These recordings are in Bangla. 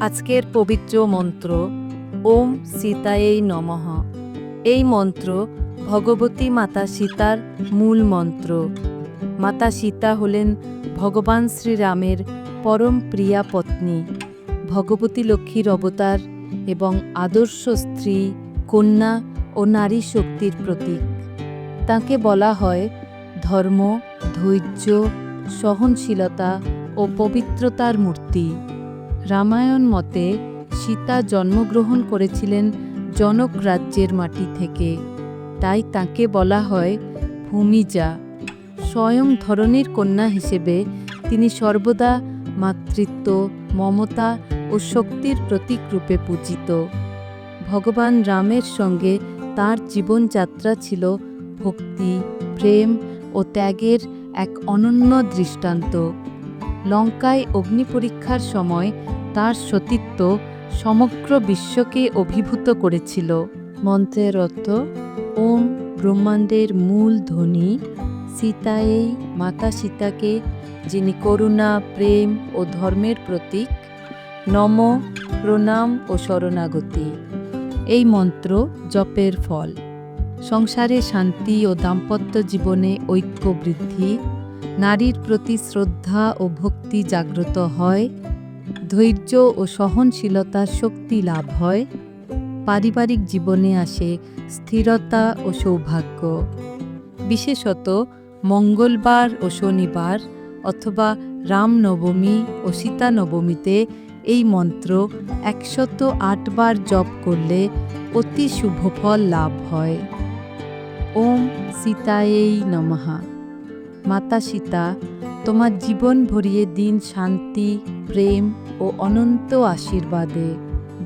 আজকের পবিত্র মন্ত্র, ওম সীতায়েই নমঃ। এই মন্ত্র ভগবতী মাতা সীতার মূল মন্ত্র। মাতা সীতা হলেন ভগবান শ্রীরামের পরম প্রিয়া পত্নী, ভগবতী লক্ষ্মীর অবতার এবং আদর্শ স্ত্রী, কন্যা ও নারী শক্তির প্রতীক। তাকে বলা হয় ধর্ম, ধৈর্য, সহনশীলতা ও পবিত্রতার মূর্তি। রামায়ণ মতে সীতা জন্মগ্রহণ করেছিলেন জনক রাজ্যের মাটি থেকে। তাই তাকে বলা হয় ভূমিজা। স্বয়ং ধরনের কন্যা হিসেবে তিনি সর্বদা মাতৃত্ব, মমতা ও শক্তির প্রতীক রূপে পূজিত। ভগবান রামের সঙ্গে তার জীবনযাত্রা ছিল ভক্তি, প্রেম ও ত্যাগের এক অনন্য দৃষ্টান্ত। লঙ্কায় অগ্নিপরীক্ষার সময় তার সতীত্ব সমগ্র বিশ্বকে অভিভূত করেছিল। মন্ত্রের অর্থ ওম ব্রহ্মাণ্ডের মূল ধ্বনি সীতায়েই মাতা সীতাকে, যিনি করুণা, প্রেম ও ধর্মের প্রতীক, নম, প্রণাম ও শরণাগতি। এই মন্ত্র জপের ফল। সংসারে শান্তি ও দাম্পত্য জীবনে ঐক্য বৃদ্ধি নারীর প্রতি শ্রদ্ধা ও ভক্তি জাগ্রত হয় ধৈর্য ও সহনশীলতার শক্তি লাভ হয়। পারিবারিক জীবনে আসে স্থিরতা ও সৌভাগ্য। বিশেষত মঙ্গলবার ও শনিবার অথবা রামনবমী ও সীতা নবমীতে এই মন্ত্র একশত আটবার জপ করলে অতি শুভ ফল লাভ হয়। ওম সীতায়েই নমহা মাতা সীতা তোমার জীবন ভরিয়ে দিন শান্তি, প্রেম ও অনন্ত আশীর্বাদে।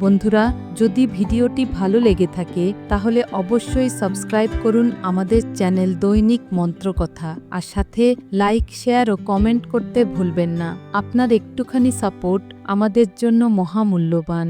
বন্ধুরা, যদি ভিডিওটি ভালো লেগে থাকে, তাহলে অবশ্যই সাবস্ক্রাইব করুন আমাদের চ্যানেল দৈনিক মন্ত্রকথা। আর সাথে লাইক, শেয়ার ও কমেন্ট করতে ভুলবেন না। আপনার একটুখানি সাপোর্ট আমাদের জন্য মহামূল্যবান।